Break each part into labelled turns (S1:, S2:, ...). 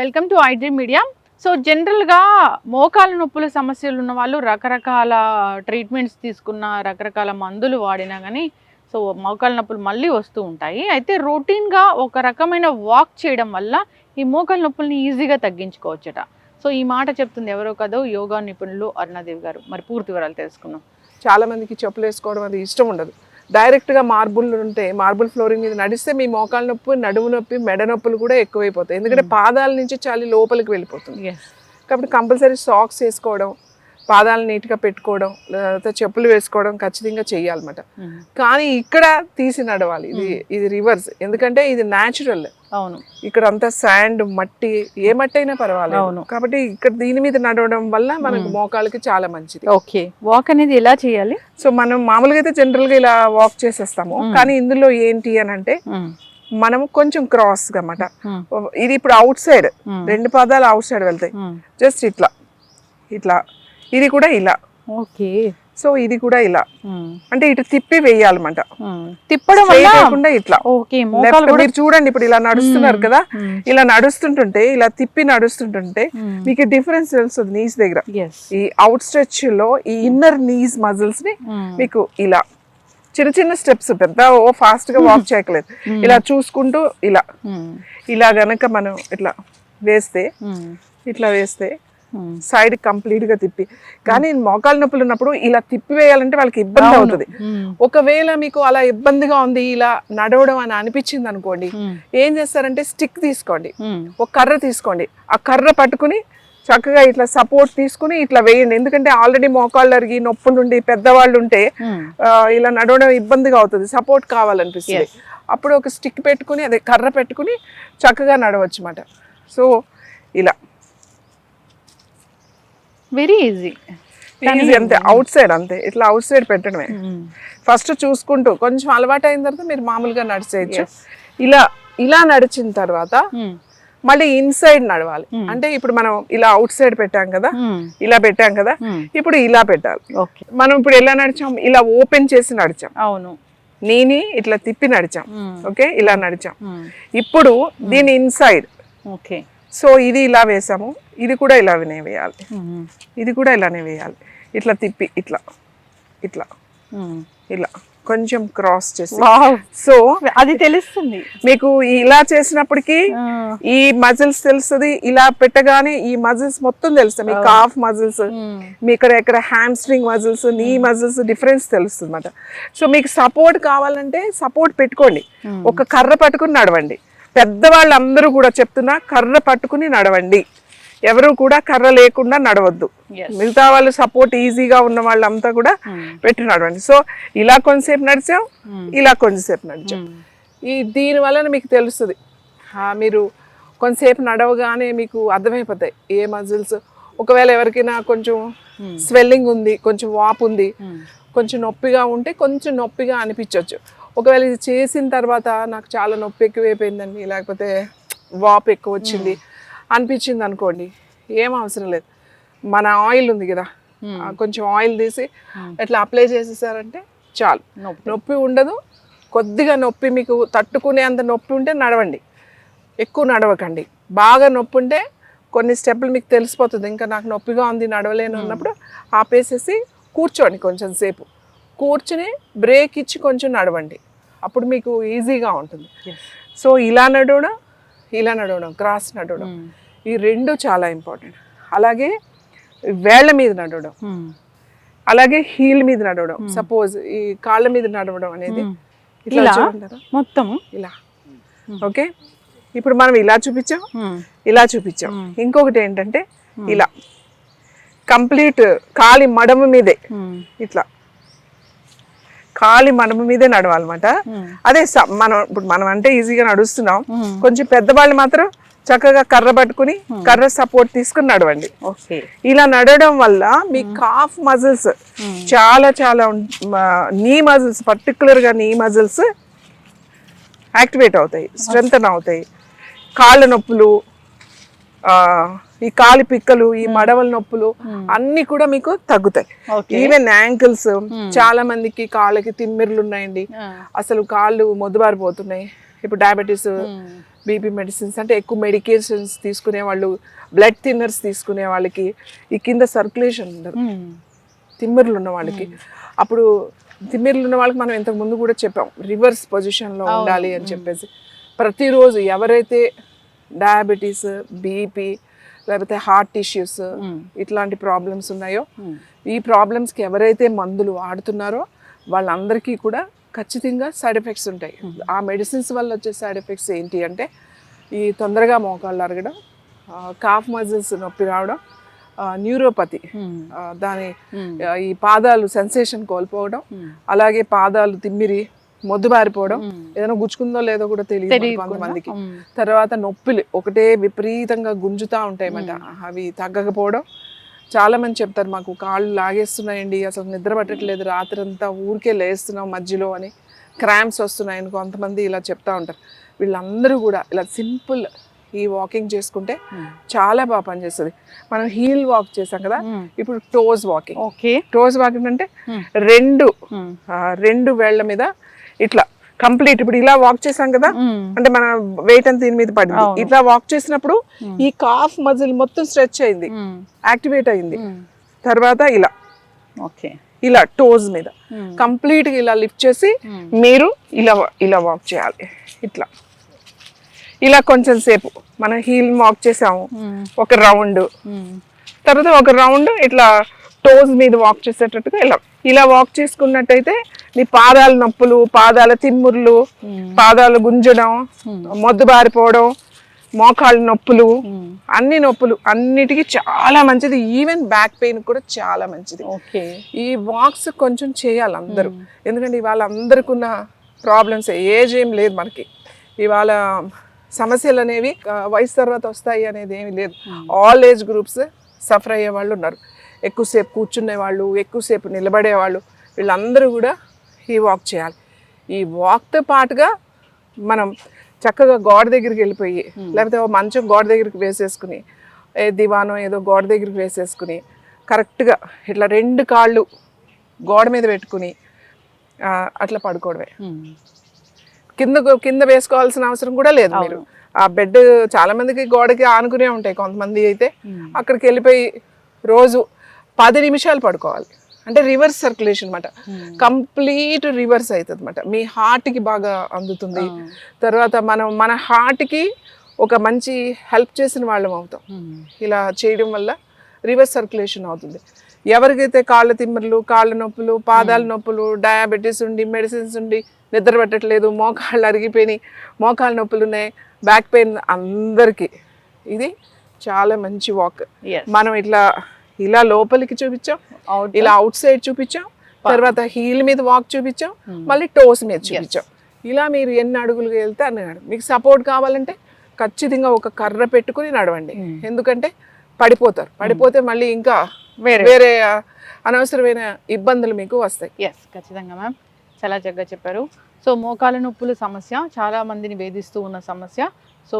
S1: Welcome to iDream media. So జనరల్గా మోకాలు నొప్పుల సమస్యలు ఉన్న వాళ్ళు రకరకాల ట్రీట్మెంట్స్ తీసుకున్న రకరకాల మందులు వాడినా కానీ సో మోకాల నొప్పులు మళ్ళీ వస్తూ ఉంటాయి. అయితే రొటీన్గా ఒక రకమైన వాక్ చేయడం వల్ల ఈ మోకాలు నొప్పుల్ని ఈజీగా తగ్గించుకోవచ్చట. సో ఈ మాట చెప్తుంది ఎవరో కదో యోగా నిపుణులు అరుణాదేవి గారు. మరి పూర్తి వివరాలు
S2: తెలుసుకున్నాం చాలామందికి చెప్పులు వేసుకోవడం అది ఇష్టం ఉండదు. డైరెక్ట్గా మార్బుల్ ఉంటే మార్బుల్ ఫ్లోరింగ్ మీద నడిస్తే మీ మోకాలు నొప్పి నడుము నొప్పి మెడ నొప్పులు కూడా ఎక్కువైపోతాయి. ఎందుకంటే పాదాల నుంచి చాలా లోపలికి వెళ్ళిపోతుంది. కాబట్టి కంపల్సరీ సాక్స్ వేసుకోవడం పాదాలు నీట్గా పెట్టుకోవడం లేకపోతే చెప్పులు వేసుకోవడం ఖచ్చితంగా చేయాలన్నమాట కానీ ఇక్కడ తీసి నడవాలి. ఇది ఇది రివర్స్. ఎందుకంటే ఇది న్యాచురల్.
S1: అవును.
S2: ఇక్కడ అంతా శాండ్ మట్టి ఏ మట్టి అయినా పర్వాలేదు.
S1: అవును.
S2: కాబట్టి ఇక్కడ దీని మీద నడవడం వల్ల మనకు మోకాలకి చాలా మంచిది.
S1: ఓకే. వాక్ అనేది ఎలా చేయాలి?
S2: సో మనం మామూలుగా అయితే జనరల్గా ఇలా వాక్ చేసేస్తాము. కానీ ఇందులో ఏంటి అని అంటే మనం కొంచెం క్రాస్ అన్నమాట. ఇది ఇప్పుడు అవుట్ సైడ్ రెండు పాదాలు అవుట్ సైడ్ వెళ్తాయి జస్ట్ ఇట్లా. ఇట్లా. ఇది కూడా ఇలా.
S1: ఓకే.
S2: సో ఇది కూడా ఇలా. అంటే ఇటు తిప్పి వేయాలన్నమాట.
S1: తిప్పడం
S2: Straight అవ్వకుండా ఇట్లా. మీరు చూడండి ఇప్పుడు ఇలా నడుస్తున్నారు కదా.
S1: మ్మ్.
S2: ఇలా నడుస్తుంటుంటే ఇలా తిప్పి నడుస్తుంటుంటే మీకు డిఫరెన్స్ తెలుస్తుంది నీస్ దగ్గర. ఈ అవుట్ స్ట్రెచ్లో ఈ ఇన్నర్ నీస్ మజిల్స్ని మీకు ఇలా చిన్న చిన్న స్టెప్స్ పెద్ద ఓ ఫాస్ట్గా వాక్ చేయకలేదు ఇలా చూసుకుంటూ ఇలా. ఇలా గనక మనం ఇట్లా వేస్తే ఇట్లా వేస్తే సైడ్ కంప్లీట్గా తిప్పి. కానీ మోకాలు నొప్పులు ఉన్నప్పుడు ఇలా తిప్పి వేయాలంటే వాళ్ళకి ఇబ్బంది అవుతుంది. ఒకవేళ మీకు అలా ఇబ్బందిగా ఉంది ఇలా నడవడం అని అనిపించింది అనుకోండి ఏం చేస్తారంటే స్టిక్ తీసుకోండి. ఒక కర్ర తీసుకోండి. ఆ కర్ర పట్టుకుని చక్కగా ఇట్లా సపోర్ట్ తీసుకుని ఇట్లా వేయండి. ఎందుకంటే ఆల్రెడీ మోకాళ్ళు అరిగి నొప్పులు ఉండి పెద్దవాళ్ళు ఉంటే ఇలా నడవడం ఇబ్బందిగా అవుతుంది. సపోర్ట్ కావాలనిపిస్తుంది. అప్పుడు ఒక స్టిక్ పెట్టుకుని అదే కర్ర పెట్టుకుని చక్కగా నడవచ్చు అన్నమాట సో ఇలా.
S1: వెరీ ఈజీ
S2: ఈజీ అంతే. అవుట్ సైడ్ అంతే. ఇట్లా అవుట్ సైడ్ పెట్టడమే ఫస్ట్ చూసుకుంటూ కొంచెం అలవాటు అయిన తర్వాత మీరు మామూలుగా నడిచేయచ్చు. ఇలా ఇలా నడిచిన తర్వాత మళ్ళీ ఇన్సైడ్ నడవాలి. అంటే ఇప్పుడు మనం ఇలా అవుట్ సైడ్ పెట్టాం కదా ఇలా పెట్టాం కదా ఇప్పుడు ఇలా పెట్టాలి.
S1: ఓకే
S2: మనం ఇప్పుడు ఎలా నడిచాం? ఇలా ఓపెన్ చేసి నడిచాం.
S1: అవును.
S2: నీని ఇట్లా తిప్పి నడిచాం. ఓకే ఇలా నడిచాం. ఇప్పుడు దీని ఇన్సైడ్
S1: ఓకే
S2: సో ఇది ఇలా వేసాము. ఇది కూడా ఇలానే వేయాలి. ఇది కూడా ఇలానే వేయాలి. ఇట్లా తిప్పి ఇట్లా ఇట్లా ఇలా కొంచెం క్రాస్ చేసి. సో
S1: అది తెలుస్తుంది.
S2: మీకు ఇలా చేసినప్పటికీ ఈ మజిల్స్ తెలుస్తుంది. ఇలా పెట్టగానే ఈ మజిల్స్ మొత్తం తెలుస్తుంది మీ కాఫ్ మజిల్స్ మీ ఇక్కడ ఇక్కడ హ్యామ్ స్ట్రింగ్ మజిల్స్ నీ మజిల్స్ డిఫరెన్స్ తెలుస్తుంది అనమాట సో మీకు సపోర్ట్ కావాలంటే సపోర్ట్ పెట్టుకోండి. ఒక కర్ర పట్టుకుని నడవండి. పెద్దవాళ్ళు అందరూ కూడా చెప్తున్నా కర్ర పట్టుకుని నడవండి. ఎవరు కూడా కర్ర లేకుండా నడవద్దు. మిగతా వాళ్ళు సపోర్ట్ ఈజీగా ఉన్న వాళ్ళంతా కూడా పెట్టి నడవండి. సో ఇలా కొంతసేపు నడిచాం ఇలా కొంచెంసేపు నడిచాం. ఈ దీని వలన మీకు తెలుస్తుంది. మీరు కొంతసేపు నడవగానే మీకు అర్థమైపోతాయి. ఏ మజిల్స్? ఒకవేళ ఎవరికైనా కొంచెం స్వెల్లింగ్ ఉంది కొంచెం వాపు ఉంది కొంచెం నొప్పిగా ఉంటే కొంచెం నొప్పిగా అనిపించవచ్చు ఒకవేళ ఇది చేసిన తర్వాత నాకు చాలా నొప్పి ఎక్కువైపోయిందండి లేకపోతే వాపు ఎక్కువ వచ్చింది అనిపించింది అనుకోండి ఏం అవసరం లేదు. మన ఆయిల్ ఉంది కదా కొంచెం ఆయిల్ తీసి ఇట్లా అప్లై చేసేసారంటే చాలు.
S1: నొప్పి.
S2: నొప్పి ఉండదు కొద్దిగా నొప్పి మీకు తట్టుకునే అంత నొప్పి ఉంటే నడవండి ఎక్కువ నడవకండి. బాగా నొప్పి ఉంటే కొన్ని స్టెప్పులు మీకు తెలిసిపోతుంది ఇంకా నాకు నొప్పిగా ఉంది నడవలేను అన్నప్పుడు ఆపేసేసి కూర్చోండి కొంచెం సేపు. కూర్చుని బ్రేక్ ఇచ్చి కొంచెం నడవండి. అప్పుడు మీకు ఈజీగా ఉంటుంది. సో ఇలా నడవడం ఇలా నడవడం క్రాస్ నడవడం ఈ రెండు చాలా ఇంపార్టెంట్. అలాగే వేళ్ళ మీద నడవడం. అలాగే హీల్ మీద నడవడం. సపోజ్ ఈ కాళ్ళ మీద నడవడం అనేది ఇట్లా
S1: ఇలా? మొత్తం?
S2: ఇలా. ఓకే? ఇప్పుడు మనం ఇలా చూపించాం ఇలా చూపించాం. ఇంకొకటి ఏంటంటే ఇలా. కంప్లీట్ కాలి మడమ మీదే. ఇట్లా. కాలి మడమ మీదే నడవాలన్నమాట. అదే మనం ఇప్పుడు మనం అంటే ఈజీగా నడుస్తున్నాం. కొంచెం పెద్దవాళ్ళు మాత్రం చక్కగా కర్ర పట్టుకుని కర్ర సపోర్ట్ తీసుకుని నడవండి.
S1: ఓకే.
S2: ఇలా నడవడం వల్ల మీ కాఫ్ మజిల్స్ చాలా చాలా నీ మజిల్స్ పర్టికులర్గా నీ మజిల్స్ యాక్టివేట్ అవుతాయి స్ట్రెంగ్తన్ అవుతాయి. కాళ్ళ నొప్పులు ఈ కాలి పిక్కలు ఈ మడవల నొప్పులు అన్ని కూడా మీకు తగ్గుతాయి. ఈవెన్ యాంకిల్స్ చాలా మందికి కాళ్ళకి తిమ్మిర్లు ఉన్నాయండి. అసలు కాళ్ళు మొద్దుబారిపోతున్నాయి ఇప్పుడు డయాబెటీస్ బీపీ మెడిసిన్స్ అంటే ఎక్కువ మెడికేషన్స్ తీసుకునే వాళ్ళు బ్లడ్ థిన్నర్స్ తీసుకునే వాళ్ళకి ఈ కింద సర్క్యులేషన్ ఉండదు. తిమ్మిర్లు ఉన్న వాళ్ళకి. అప్పుడు తిమ్మిర్లు ఉన్న వాళ్ళకి మనం ఇంతకు ముందు కూడా చెప్పాం. రివర్స్ పొజిషన్లో ఉండాలి అని చెప్పేసి. ప్రతిరోజు ఎవరైతే డయాబెటీస్ బీపీ లేకపోతే హార్ట్ ఇష్యూస్ ఇట్లాంటి ప్రాబ్లమ్స్ ఉన్నాయో ఈ ప్రాబ్లమ్స్కి ఎవరైతే మందులు వాడుతున్నారో వాళ్ళందరికీ కూడా ఖచ్చితంగా సైడ్ ఎఫెక్ట్స్ ఉంటాయి. ఆ మెడిసిన్స్ వల్ల వచ్చే సైడ్ ఎఫెక్ట్స్ ఏంటి అంటే ఈ తొందరగా మోకాళ్ళు అరగడం కాఫ్ మజిల్స్ నొప్పి రావడం న్యూరోపతి దాని ఈ పాదాలు సెన్సేషన్ కోల్పోవడం అలాగే పాదాలు తిమ్మిరి మొద్దుబారిపోవడం ఏదైనా గుచ్చుకుందో లేదో కూడా తెలియదు కొంతమందికి. తర్వాత నొప్పులు ఒకటే విపరీతంగా గుంజుతా ఉంటాయన్నమాట అవి తగ్గకపోవడం. చాలా మంది చెప్తారు మాకు కాళ్ళు లాగేస్తున్నాయండి అసలు నిద్ర పట్టట్లేదు రాత్రి అంతా ఊరికే లేస్తున్నాం మధ్యలో అని. క్రాంప్స్ వస్తున్నాయని కొంతమంది ఇలా చెప్తా ఉంటారు. వీళ్ళందరూ కూడా ఇలా సింపుల్ ఈ వాకింగ్ చేసుకుంటే చాలా బాగా పనిచేస్తుంది. మనం హీల్ వాక్ చేసాం కదా ఇప్పుడు toes walking.
S1: Okay.
S2: Toes walking అంటే రెండు రెండు వేళ్ళ మీద ఇట్లా కంప్లీట్ ఇప్పుడు ఇలా వాక్ చేసాం కదా అంటే మన వెయిట్ అంతా దీని మీద పడింది. ఇట్లా వాక్ చేసినప్పుడు ఈ కాఫ్ మజిల్ మొత్తం స్ట్రెచ్ అయింది. యాక్టివేట్ అయింది. తర్వాత ఇలా.
S1: ఓకే.
S2: ఇలా టోస్ మీద. కంప్లీట్గా ఇలా లిఫ్ట్ చేసి మీరు ఇలా ఇలా వాక్ చేయాలి. ఇట్లా. ఇలా కొంచెం సేపు మనం హీల్ వాక్ చేసాము. ఒక రౌండ్ తర్వాత ఒక రౌండ్ ఇట్లా టోస్ మీద వాక్ చేసేటట్టుగా ఇలా ఇలా వాక్ చేసుకున్నట్టయితే నీ పాదాల నొప్పులు పాదాల తిమ్ముర్లు పాదాలు గుంజడం మొద్దు బారిపోవడం మోకాళ్ళ నొప్పులు అన్ని నొప్పులు అన్నిటికీ చాలా మంచిది. ఈవెన్ బ్యాక్ పెయిన్ కూడా చాలా మంచిది.
S1: ఓకే
S2: ఈ వాక్స్ కొంచెం చేయాలి అందరూ. ఎందుకంటే ఇవాళ అందరికి ఉన్న ప్రాబ్లమ్స్ ఏజ్ ఏం లేదు మనకి. ఇవాళ సమస్యలు అనేవి వయసు తర్వాత వస్తాయి అనేది ఏమీ లేదు. ఆల్ ఏజ్ గ్రూప్స్ సఫర్ అయ్యే వాళ్ళు ఉన్నారు. ఎక్కువసేపు కూర్చునే వాళ్ళు ఎక్కువసేపు నిలబడే వాళ్ళు వీళ్ళందరూ కూడా ఈ వాక్ చేయాలి. ఈ వాక్తో పాటుగా మనం చక్కగా గోడ దగ్గరికి వెళ్ళిపోయి లేకపోతే ఓ మంచం గోడ దగ్గరికి వేసేసుకుని ఏ దివానో ఏదో గోడ దగ్గరికి వేసేసుకుని కరెక్ట్గా ఇట్లా రెండు కాళ్ళు గోడ మీద పెట్టుకుని అట్లా పడుకోవడమే. కింద కింద వేసుకోవాల్సిన అవసరం కూడా లేదు మీరు. ఆ బెడ్ చాలా మందికి గోడకి ఆనుకునే ఉంటాయి కొంతమంది అయితే. అక్కడికి వెళ్ళిపోయి రోజు పది నిమిషాలు పడుకోవాలి. అంటే రివర్స్ సర్క్యులేషన్ అనమాట కంప్లీట్ రివర్స్ అవుతుంది అనమాట మీ హార్ట్కి బాగా అందుతుంది. తర్వాత మనం మన హార్ట్కి ఒక మంచి హెల్ప్ చేసిన వాళ్ళం అవుతాం. ఇలా చేయడం వల్ల రివర్స్ సర్క్యులేషన్ అవుతుంది. ఎవరికైతే కాళ్ళ తిమ్మర్లు కాళ్ళ నొప్పులు పాదాల నొప్పులు డయాబెటీస్ ఉండి మెడిసిన్స్ ఉండి నిద్ర పెట్టట్లేదు మోకాళ్ళు అరిగిపోయినాయి మోకాళ్ళ నొప్పులు ఉన్నాయి బ్యాక్ పెయిన్ అందరికీ. ఇది చాలా మంచి వాక్. మనం ఇట్లా ఇలా లోపలికి చూపించాం. ఇలా అవుట్ సైడ్ చూపించాం తర్వాత హీల్ మీద వాక్ చూపించాం మళ్ళీ టోస్ మీద చూపించాం. ఇలా మీరు ఎన్ని అడుగులు వెళ్తే అన్ని అడుగు మీకు సపోర్ట్ కావాలంటే ఖచ్చితంగా ఒక కర్ర పెట్టుకుని నడవండి. ఎందుకంటే పడిపోతారు. పడిపోతే మళ్ళీ ఇంకా
S1: వేరే.
S2: వేరే అనవసరమైన ఇబ్బందులు మీకు వస్తాయి.
S1: ఎస్ ఖచ్చితంగా మ్యామ్ చాలా చక్కగా చెప్పారు. సో మోకాల నొప్పుల సమస్య చాలా మందిని వేధిస్తూ ఉన్న సమస్య. సో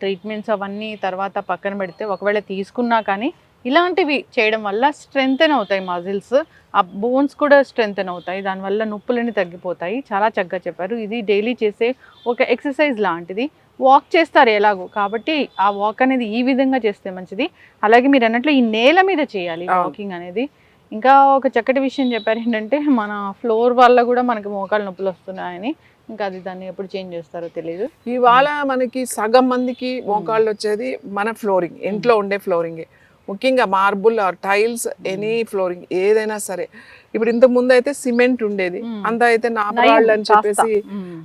S1: ట్రీట్మెంట్స్ అవన్నీ తర్వాత పక్కన పెడితే ఒకవేళ తీసుకున్నా కానీ ఇలాంటివి చేయడం వల్ల స్ట్రెంగ్తెన్ అవుతాయి మజిల్స్. ఆ బోన్స్ కూడా స్ట్రెంగ్తెన్ అవుతాయి. దానివల్ల నొప్పులని తగ్గిపోతాయి. చాలా చక్కగా చెప్పారు. ఇది డైలీ చేసే ఒక ఎక్సర్సైజ్ లాంటిది. వాక్ చేస్తారు ఎలాగో. కాబట్టి ఆ వాక్ అనేది ఈ విధంగా చేస్తే మంచిది. అలాగే మీరు అన్నట్లు ఈ నేల మీద చేయాలి. వాకింగ్ అనేది. ఇంకా ఒక చక్కటి విషయం చెప్పారు ఏంటంటే మన ఫ్లోర్ వల్ల కూడా మనకి మోకాలు నొప్పులు వస్తున్నాయని. ఇంకా అది దాన్ని ఎప్పుడు చేంజ్ చేస్తారో తెలియదు
S2: ఇవాళ మనకి సగం మందికి మోకాళ్ళు వచ్చేది మన ఫ్లోరింగ్ ఇంట్లో ఉండే ఫ్లోరింగే. ముఖ్యంగా marble or tiles any flooring ఏదైనా సరే. ఇప్పుడు ఇంతకు ముందు అయితే సిమెంట్ ఉండేది. అంత అయితే నాపరాళ్ళు అని చెప్పేసి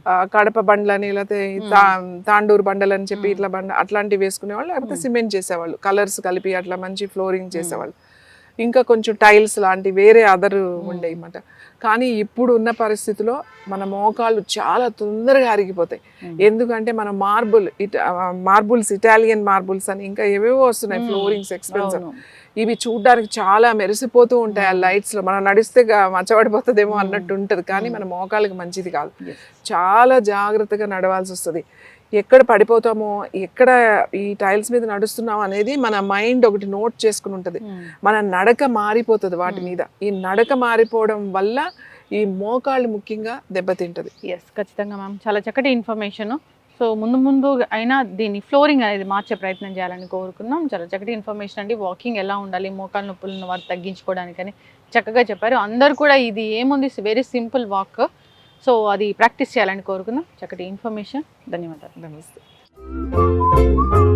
S2: ఆ, కడప బండ్లని లేకపోతే తాండూరు బండలు అని చెప్పి ఇట్లా బండ అట్లాంటివి వేసుకునేవాళ్ళు లేకపోతే సిమెంట్ చేసేవాళ్ళు. కలర్స్ కలిపి అట్లా మంచి ఫ్లోరింగ్ చేసేవాళ్ళు. ఇంకా కొంచెం టైల్స్ లాంటి వేరే అదర్ ఉండే అన్నమాట. కానీ ఇప్పుడు ఉన్న పరిస్థితిలో మన మోకాళ్ళు చాలా తొందరగా అరిగిపోతాయి. ఎందుకంటే మన మార్బుల్ ఇట మార్బుల్స్ ఇటాలియన్ మార్బుల్స్ అని ఇంకా ఏవేవో వస్తున్నాయి ఫ్లోరింగ్స్ ఎక్స్పెన్సివ్
S1: అవును.
S2: ఇవి చూడడానికి చాలా మెరిసిపోతూ ఉంటాయి ఆ లైట్స్లో. మనం నడిస్తే మచ్చబడిపోతుందేమో అన్నట్టు ఉంటది. కానీ మన మోకాళ్ళకి మంచిది కాదు. చాలా జాగ్రత్తగా నడవాల్సి వస్తుంది. ఎక్కడ పడిపోతామో ఎక్కడ ఈ టైల్స్ మీద నడుస్తున్నాం అనేది మన మైండ్ ఒకటి నోట్ చేసుకుని ఉంటుంది. మన నడక మారిపోతుంది వాటి మీద. ఈ నడక మారిపోవడం వల్ల ఈ మోకాళ్ళు ముఖ్యంగా దెబ్బతింటది.
S1: ఎస్ ఖచ్చితంగా మ్యామ్ చాలా చక్కటి ఇన్ఫర్మేషన్ సో ముందు ముందు అయినా దీని ఫ్లోరింగ్ అనేది మార్చే ప్రయత్నం చేయాలని కోరుకున్నాం చాలా చక్కటి ఇన్ఫర్మేషన్ అండి. వాకింగ్ ఎలా ఉండాలి మోకాలు నొప్పులు ఉన్న వారు తగ్గించుకోవడానికని చక్కగా చెప్పారు. అందరు కూడా ఇది ఏముంది? వెరీ సింపుల్ వాక్ సో అది ప్రాక్టీస్ చేయాలని కోరుకుందాం. చక్కటి ఇన్ఫర్మేషన్. ధన్యవాదాలు.
S2: నమస్తే.